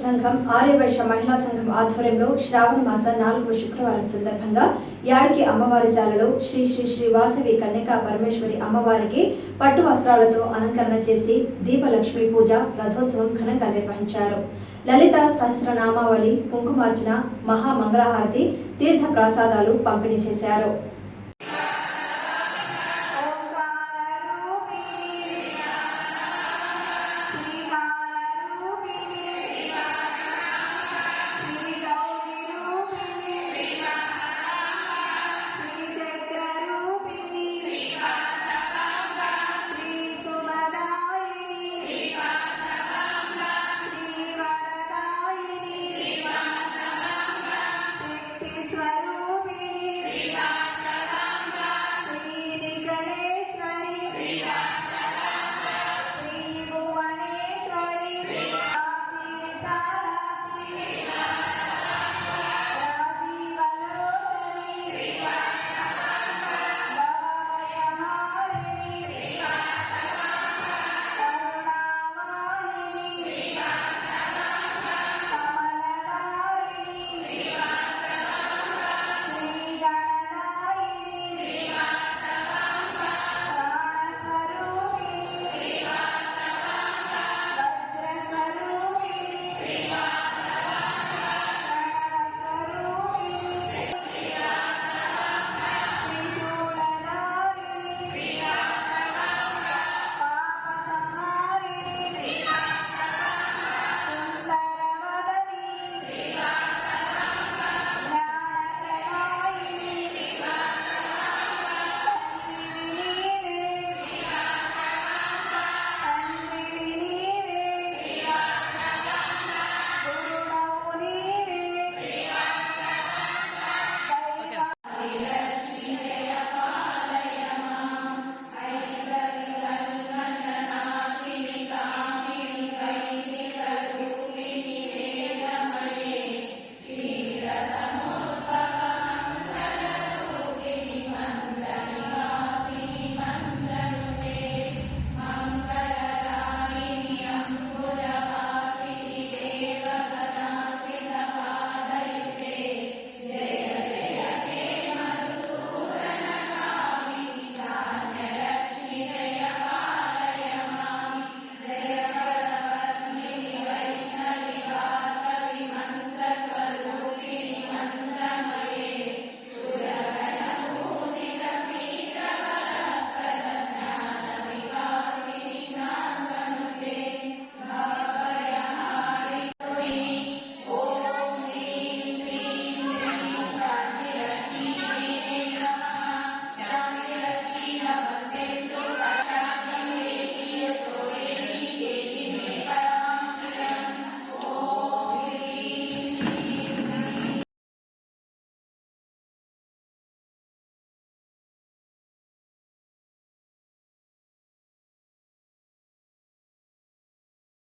సంఘం ఆర్యవైశ్య మహిళా సంఘం ఆధ్వర్యంలో శ్రావణ మాస నాలుగవ శుక్రవారం సందర్భంగా యాడికి అమ్మవారిశాలలో శ్రీ శ్రీ శ్రీ వాసవి కన్యకా పరమేశ్వరి అమ్మవారికి పట్టు వస్త్రాలతో అలంకరణ చేసి దీపలక్ష్మి పూజ రథోత్సవం ఘనంగా నిర్వహించారు. లలిత సహస్రనామావళి కుంకుమార్చన మహామంగళహారతి తీర్థ ప్రసాదాలు పంపిణీ చేశారు.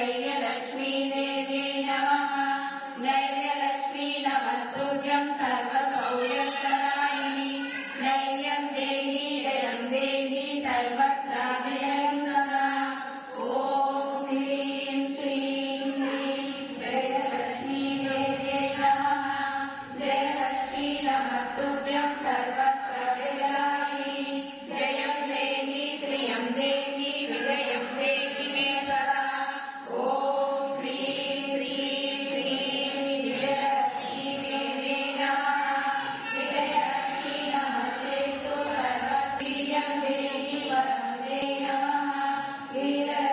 Hallelujah.